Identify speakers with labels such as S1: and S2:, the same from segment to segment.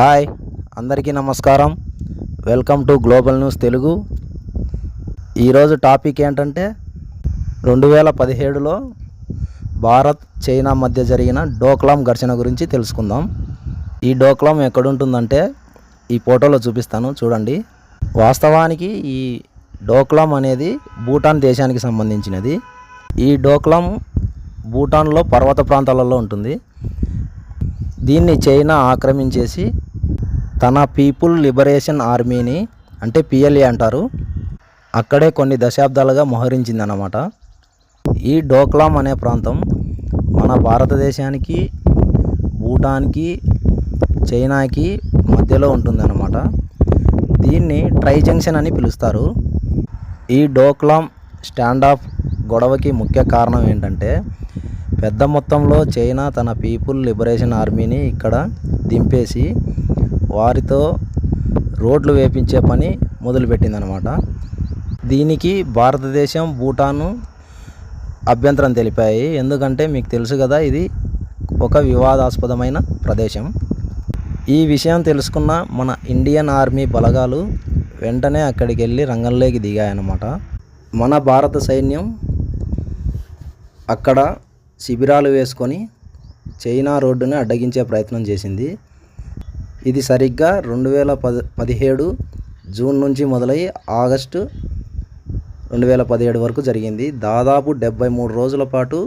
S1: Hi అందరికీ నమస్కారం. Welcome to global news Telugu. ఈరోజు టాపిక్ ఏంటంటే రెండు వేల పదిహేడులో భారత్ చైనా మధ్య జరిగిన డోక్లాం ఘర్షణ గురించి తెలుసుకుందాం. ఈ డోక్లాం ఎక్కడుంటుందంటే ఈ ఫోటోలో చూపిస్తాను చూడండి. వాస్తవానికి ఈ డోక్లాం అనేది భూటాన్ దేశానికి సంబంధించినది. ఈ డోక్లాం భూటాన్లో పర్వత ప్రాంతాలలో ఉంటుంది. దీన్ని చైనా ఆక్రమించేసి తన పీపుల్ లిబరేషన్ ఆర్మీని అంటే పిఎల్ఏ అంటారు అక్కడే కొన్ని దశాబ్దాలుగా మోహరించిందన్నమాట. ఈ డోక్లాం అనే ప్రాంతం మన భారతదేశానికి భూటాన్కి చైనాకి మధ్యలో ఉంటుందన్నమాట. దీన్ని ట్రై జంక్షన్ అని పిలుస్తారు. ఈ డోక్లాం స్టాండ్ ఆఫ్ గొడవకి ముఖ్య కారణం ఏంటంటే పెద్ద మొత్తంలో చైనా తన పీపుల్ లిబరేషన్ ఆర్మీని ఇక్కడ దింపేసి వారితో రోడ్లు వేపించే పని మొదలుపెట్టిందనమాట. దీనికి భారతదేశం భూటాను అభ్యంతరం తెలిపాయి. ఎందుకంటే మీకు తెలుసు కదా ఇది ఒక వివాదాస్పదమైన ప్రదేశం. ఈ విషయం తెలుసుకున్న మన ఇండియన్ ఆర్మీ బలగాలు వెంటనే అక్కడికి వెళ్ళి రంగంలోకి దిగాయన్నమాట. మన భారత సైన్యం అక్కడ శిబిరాలు వేసుకొని చైనా రోడ్డుని అడ్డగించే ప్రయత్నం చేసింది. ఇది సరిగ్గా రెండు వేల పది పదిహేడు జూన్ నుంచి మొదలై ఆగస్టు రెండు వేల పదిహేడు వరకు జరిగింది. దాదాపు డెబ్బై మూడు రోజుల పాటు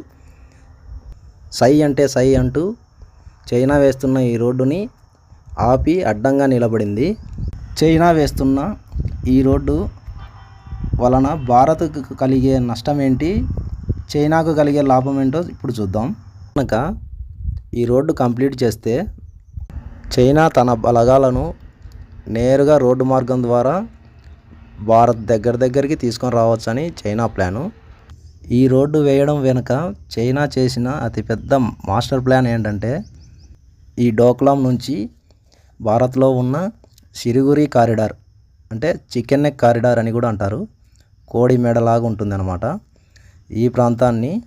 S1: సై అంటే సై అంటూ చైనా వేస్తున్న ఈ రోడ్డుని ఆపి అడ్డంగా నిలబడింది. చైనా వేస్తున్న ఈ రోడ్డు వలన భారత్కు కలిగే నష్టం ఏంటి? చైనాకు కలిగే లాభం ఏంటో ఇప్పుడు చూద్దాం. కనుక ఈ రోడ్డు కంప్లీట్ చేస్తే చైనా తన బలగాలను నేరుగా రోడ్డు మార్గం ద్వారా భారత్ దగ్గర దగ్గరికి తీసుకొని రావచ్చని చైనా ప్లాను. ఈ రోడ్డు వేయడం వెనుక చైనా చేసిన అతిపెద్ద మాస్టర్ ప్లాన్ ఏంటంటే ఈ డోక్లాం నుంచి భారత్లో ఉన్న సిరిగురి కారిడార్ అంటే చికెన్ నెక్ కారిడార్ అని కూడా అంటారు. కోడి మెడలాగా ఉంటుందన్నమాట. ఈ ప్రాంతాన్ని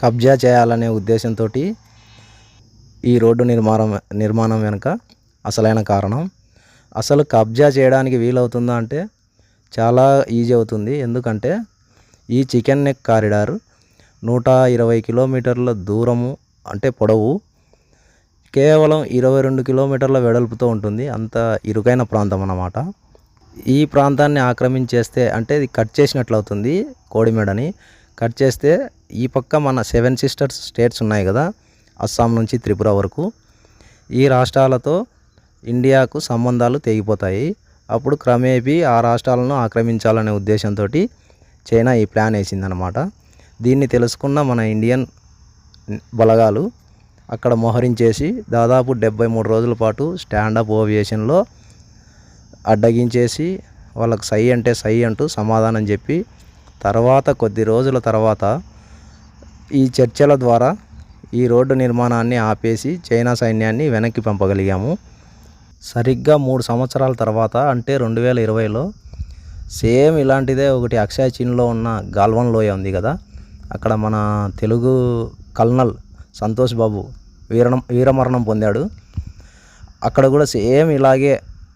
S1: కబ్జా చేయాలనే ఉద్దేశంతో ఈ రోడ్డు నిర్మాణం నిర్మాణం వెనుక అసలైన కారణం. అసలు కబ్జా చేయడానికి వీలవుతుందా అంటే చాలా ఈజీ అవుతుంది. ఎందుకంటే ఈ చికెన్ నెక్ కారిడార్ నూట ఇరవై కిలోమీటర్ల దూరము అంటే పొడవు కేవలం ఇరవై రెండు కిలోమీటర్ల వెడల్పుతో ఉంటుంది. అంత ఇరుకైన ప్రాంతం అన్నమాట. ఈ ప్రాంతాన్ని ఆక్రమించేస్తే అంటే ఇది కట్ చేసినట్లు అవుతుంది కోడిమేడని కట్ చేస్తే ఈ పక్క మన సెవెన్ సిస్టర్స్ స్టేట్స్ ఉన్నాయి కదా అస్సాం నుంచి త్రిపుర వరకు. ఈ రాష్ట్రాలతో ఇండియాకు సంబంధాలు తెగిపోతాయి. అప్పుడు క్రమేపీ ఆ రాష్ట్రాలను ఆక్రమించాలనే ఉద్దేశంతో చైనా ఈ ప్లాన్ వేసిందనమాట దీన్ని తెలుసుకున్న మన ఇండియన్ బలగాలు అక్కడ మోహరించేసి దాదాపు డెబ్బై మూడు రోజుల పాటు స్టాండప్ ఓవియేషన్లో అడ్డగించేసి వాళ్ళకి సై అంటే సై అంటూ సమాధానం చెప్పి తర్వాత కొద్ది రోజుల తర్వాత ఈ చర్చల ద్వారా ఈ రోడ్డు నిర్మాణాన్ని ఆపేసి చైనా సైన్యాన్ని వెనక్కి పంపగలిగాము. సరిగ్గా మూడు సంవత్సరాల తర్వాత అంటే రెండు వేల ఇరవైలో సేమ్ ఇలాంటిదే ఒకటి అక్షయ చీన్లో ఉన్న గాల్వన్ లోయ ఉంది కదా అక్కడ మన తెలుగు కల్నల్ సంతోష్ బాబు వీరణం వీరమరణం పొందాడు. అక్కడ కూడా సేమ్ ఇలాగే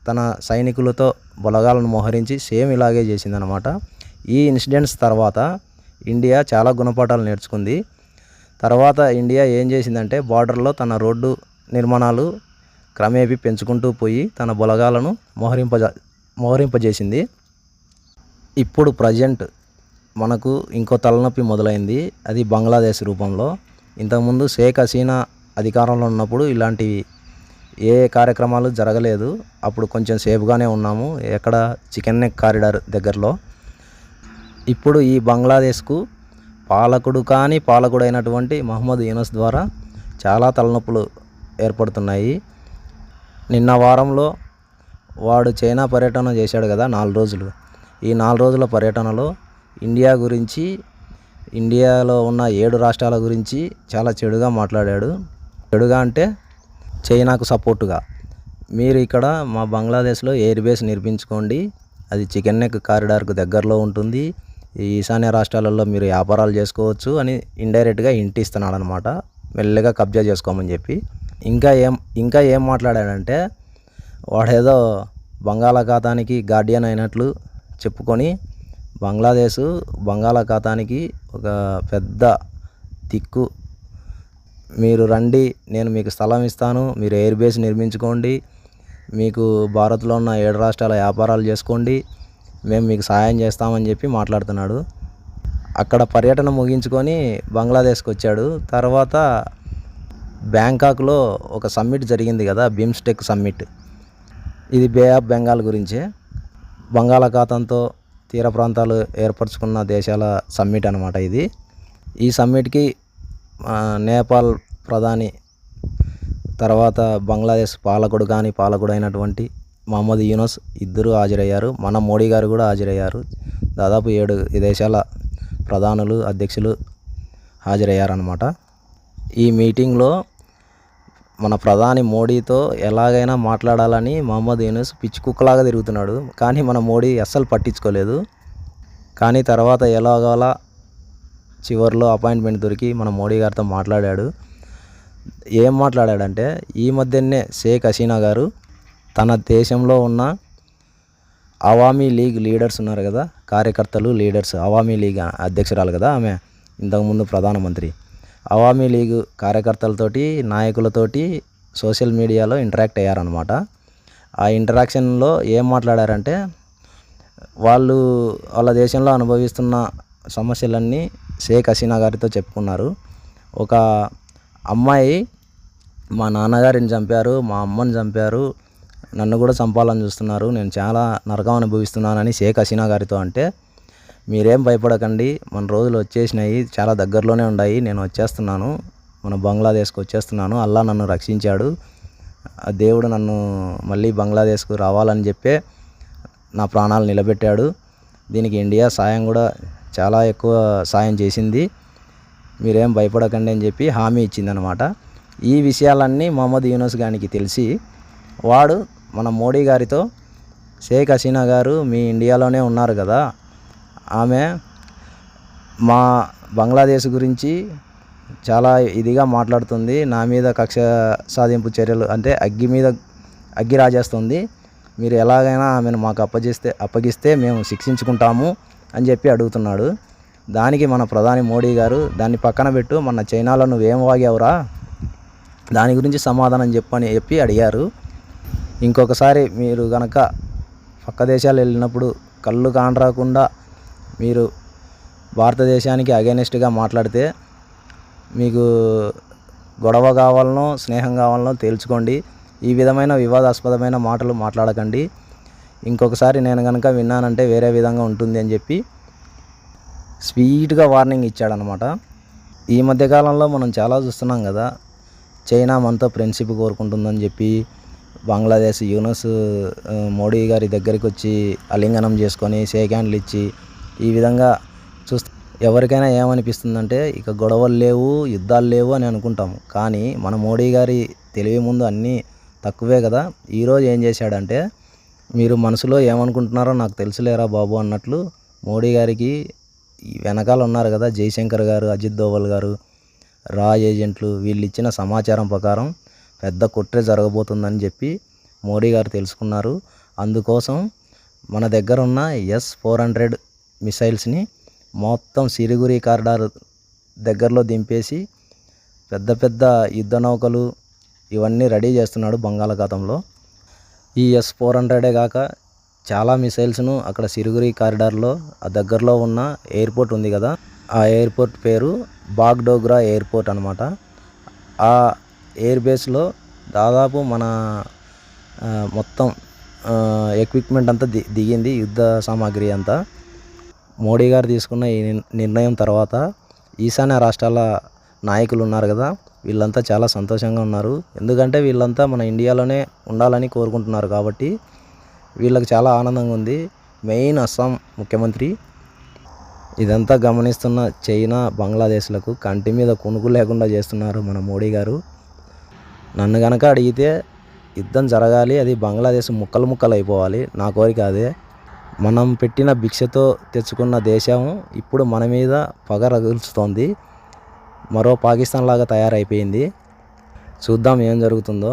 S1: తన సైనికులతో బలగాలను మోహరించి సేమ్ ఇలాగే చేసిందనమాట ఈ ఇన్సిడెంట్స్ తర్వాత ఇండియా చాలా గుణపాఠాలు నేర్చుకుంది. తర్వాత ఇండియా ఏం చేసిందంటే బార్డర్లో తన రోడ్డు నిర్మాణాలు క్రమేపీ పెంచుకుంటూ పోయి తన బలగాలను మోహరింపజ మోహరింపజేసింది. ఇప్పుడు ప్రజెంట్ మనకు ఇంకో తలనొప్పి మొదలైంది. అది బంగ్లాదేశ్ రూపంలో. ఇంతకుముందు షేక్ హసీనా అధికారంలో ఉన్నప్పుడు ఇలాంటివి ఏ కార్యక్రమాలు జరగలేదు. అప్పుడు కొంచెం సేఫ్గానే ఉన్నాము. ఎక్కడ చికెన్ నెక్ కారిడార్ దగ్గరలో. ఇప్పుడు ఈ బంగ్లాదేశ్కు పాలకుడు కానీ పాలకుడైనటువంటి మహమ్మద్ యూనస్ ద్వారా చాలా తలనొప్పులు ఏర్పడుతున్నాయి. నిన్న వారంలో వాడు చైనా పర్యటన చేశాడు కదా నాలుగు రోజులు. ఈ నాలుగు రోజుల పర్యటనలో ఇండియా గురించి ఇండియాలో ఉన్న ఏడు రాష్ట్రాల గురించి చాలా చెడుగా మాట్లాడాడు. చెడుగా అంటే చైనాకు సపోర్టుగా. మీరు ఇక్కడ మా బంగ్లాదేశ్లో ఎయిర్ బేస్ నిర్మించుకోండి. అది చికెన్ నెక్ కారిడార్కు దగ్గరలో ఉంటుంది. ఈశాన్య రాష్ట్రాలలో మీరు వ్యాపారాలు చేసుకోవచ్చు అని ఇండైరెక్ట్గా ఇంటి ఇస్తున్నాడు అనమాట మెల్లగా కబ్జా చేసుకోమని చెప్పి. ఇంకా ఏం ఇంకా ఏం మాట్లాడాడంటే వాడేదో బంగాళాఖాతానికి గార్డియన్ అయినట్లు చెప్పుకొని బంగ్లాదేశ్ బంగాళాఖాతానికి ఒక పెద్ద దిక్కు మీరు రండి నేను మీకు స్థలం ఇస్తాను మీరు ఎయిర్ బేస్ నిర్మించుకోండి మీకు భారత్లో ఉన్న ఏడు రాష్ట్రాల వ్యాపారాలు చేసుకోండి మేము మీకు సహాయం చేస్తామని చెప్పి మాట్లాడుతున్నాడు. అక్కడ పర్యటన ముగించుకొని బంగ్లాదేశ్కి వచ్చాడు. తర్వాత బ్యాంకాక్లో ఒక సమ్మిట్ జరిగింది కదా బిమ్స్టెక్ సమ్మిట్. ఇది బే ఆఫ్ బెంగాల్ గురించే. బంగాళాఖాతంతో తీర ప్రాంతాలు ఏర్పరచుకున్న దేశాల సమ్మిట్ అనమాట ఇది. ఈ సమ్మిట్కి నేపాల్ ప్రధాని తర్వాత బంగ్లాదేశ్ పాలకుడు కానీ పాలకుడు అయినటువంటి మహమ్మద్ యూనస్ ఇద్దరు హాజరయ్యారు. మన మోడీ గారు కూడా హాజరయ్యారు. దాదాపు ఏడు దేశాల ప్రధానులు అధ్యక్షులు హాజరయ్యారనమాట ఈ మీటింగ్లో మన ప్రధాని మోడీతో ఎలాగైనా మాట్లాడాలని మహమ్మద్ యూనస్ పిచ్చి కుక్కలాగా తిరుగుతున్నాడు. కానీ మన మోడీ అస్సలు పట్టించుకోలేదు. కానీ తర్వాత ఎలాగోలా చివరిలో అపాయింట్మెంట్ దొరికి మన మోడీ గారితో మాట్లాడాడు. ఏం మాట్లాడాడంటే ఈ మధ్యనే షేక్ హసీనా గారు తన దేశంలో ఉన్న అవామీ లీగ్ లీడర్స్ ఉన్నారు కదా కార్యకర్తలు లీడర్స్ అవామీ లీగ్ అధ్యక్షురాలు కదా ఆమె ఇంతకుముందు ప్రధానమంత్రి. అవామీ లీగ్ కార్యకర్తలతోటి నాయకులతోటి సోషల్ మీడియాలో ఇంటరాక్ట్ అయ్యారనమాట ఆ ఇంటరాక్షన్లో ఏం మాట్లాడారంటే వాళ్ళు వాళ్ళ దేశంలో అనుభవిస్తున్న సమస్యలన్నీ షేక్ హసీనా గారితో చెప్పుకున్నారు. ఒక అమ్మాయి మా నాన్నగారిని చంపారు మా అమ్మని చంపారు నన్ను కూడా చంపాలని చూస్తున్నారు. నేను చాలా నరకం అనుభవిస్తున్నానని షేక్ హసీనా గారితో అంటే మీరేం భయపడకండి మన రోజులు వచ్చేసినాయి చాలా దగ్గరలోనే ఉన్నాయి నేను వచ్చేస్తున్నాను మన బంగ్లాదేశ్కి వచ్చేస్తున్నాను అల్లా నన్ను రక్షించాడు ఆ దేవుడు నన్ను మళ్ళీ బంగ్లాదేశ్కు రావాలని చెప్పే నా ప్రాణాలు నిలబెట్టాడు దీనికి ఇండియా సాయం కూడా చాలా ఎక్కువ సాయం చేసింది. మీరేం భయపడకండి అని చెప్పి హామీ ఇచ్చిందనమాట ఈ విషయాలన్నీ మహమ్మద్ యూనస్ గారికి తెలిసి వాడు మన మోడీ గారితో షేక్ హసీనా గారు మీ ఇండియాలోనే ఉన్నారు కదా ఆమె మా బంగ్లాదేశ్ గురించి చాలా ఇదిగా మాట్లాడుతుంది నా మీద కక్ష సాధింపు చర్యలు అంటే అగ్గి మీద అగ్గి రాజేస్తుంది. మీరు ఎలాగైనా ఆమెను మాకు అప్పజేస్తే అప్పగిస్తే మేము శిక్షించుకుంటాము. అని చెప్పి అడుగుతున్నాడు. దానికి మన ప్రధాని మోడీ గారు దాన్ని పక్కన పెట్టు మన చైనాలో నువ్వేం వాగావురా? దాని గురించి సమాధానం చెప్పని చెప్పి అడిగారు. ఇంకొకసారి మీరు గనక పక్క దేశాలు వెళ్ళినప్పుడు కళ్ళు కానరాకుండా మీరు భారతదేశానికి అగెనిస్ట్గా మాట్లాడితే మీకు గొడవ కావాలనో స్నేహం కావాలనో తేల్చుకోండి. ఈ విధమైన వివాదాస్పదమైన మాటలు మాట్లాడకండి. ఇంకొకసారి నేను కనుక విన్నానంటే వేరే విధంగా ఉంటుంది అని చెప్పి స్వీట్గా వార్నింగ్ ఇచ్చాడనమాట ఈ మధ్యకాలంలో మనం చాలా చూస్తున్నాం కదా చైనా మనతో ఫ్రెండ్షిప్ కోరుకుంటుందని చెప్పి బంగ్లాదేశ్ యూనస్ మోడీ గారి దగ్గరికి వచ్చి అలింగనం చేసుకొని షేక్ హ్యాండ్లు ఇచ్చి ఈ విధంగా చూస్తే ఎవరికైనా ఏమనిపిస్తుందంటే ఇక గొడవలు లేవు యుద్ధాలు లేవు అని అనుకుంటాము. కానీ మన మోడీ గారి తెలివి ముందు అన్నీ తక్కువే కదా. ఈరోజు ఏం చేశాడంటే మీరు మనసులో ఏమనుకుంటున్నారో నాకు తెలుసులేరా బాబు అన్నట్లు మోడీ గారికి వెనకాల ఉన్నారు కదా జయశంకర్ గారు అజిత్ దోవల్ గారు రా ఏజెంట్లు వీళ్ళు ఇచ్చిన సమాచారం ప్రకారం పెద్ద కుట్ర జరగబోతుందని చెప్పి మోడీ గారు తెలుసుకున్నారు. అందుకోసం మన దగ్గర ఉన్న ఎస్ ఫోర్ హండ్రెడ్ మిసైల్స్ని మొత్తం సిరిగురి కారిడార్ దగ్గరలో దింపేసి పెద్ద పెద్ద యుద్ధ నౌకలు ఇవన్నీ రెడీ చేస్తున్నాడు బంగాళాఖాతంలో. ఈ ఎస్ ఫోర్ హండ్రెడే కాక చాలా మిసైల్స్ను అక్కడ సిరుగురి కారిడార్లో ఆ దగ్గరలో ఉన్న ఎయిర్పోర్ట్ ఉంది కదా ఆ ఎయిర్పోర్ట్ పేరు బాగ్డోగ్రా ఎయిర్పోర్ట్ అనమాట ఆ ఎయిర్ బేస్లో దాదాపు మన మొత్తం ఎక్విప్మెంట్ అంతా ది దిగింది యుద్ధ సామాగ్రి అంతా. మోడీ గారు తీసుకున్న ఈ నిర్ణయం తర్వాత ఈశాన్య రాష్ట్రాల నాయకులు ఉన్నారు కదా వీళ్ళంతా చాలా సంతోషంగా ఉన్నారు. ఎందుకంటే వీళ్ళంతా మన ఇండియాలోనే ఉండాలని కోరుకుంటున్నారు కాబట్టి వీళ్ళకి చాలా ఆనందంగా ఉంది. మెయిన్ అస్సాం ముఖ్యమంత్రి. ఇదంతా గమనిస్తున్న చైనా బంగ్లాదేశ్లకు కంటి మీద కునుకు లేకుండా చేస్తున్నారు మన మోడీ గారు. నన్ను కనుక అడిగితే యుద్ధం జరగాలి అది బంగ్లాదేశ్ ముక్కలు ముక్కలు అయిపోవాలి. నా కోరిక అదే. మనం పెట్టిన భిక్షతో తెచ్చుకున్న దేశం ఇప్పుడు మన మీద పగ రగులుస్తోంది. మరో పాకిస్తాన్ లాగా తయారైపోయింది. చూద్దాం ఏం జరుగుతుందో.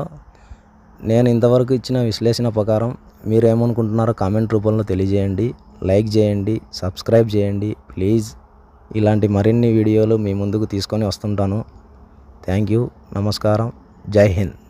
S1: నేను ఇంతవరకు ఇచ్చిన విశ్లేషణ ప్రకారం మీరేమనుకుంటున్నారో కామెంట్ రూపంలో తెలియజేయండి. లైక్ చేయండి సబ్స్క్రైబ్ చేయండి. ప్లీజ్ ఇలాంటి మరిన్ని వీడియోలు మీ ముందుకు తీసుకొని వస్తుంటాను. థ్యాంక్ యూ నమస్కారం జై హింద్.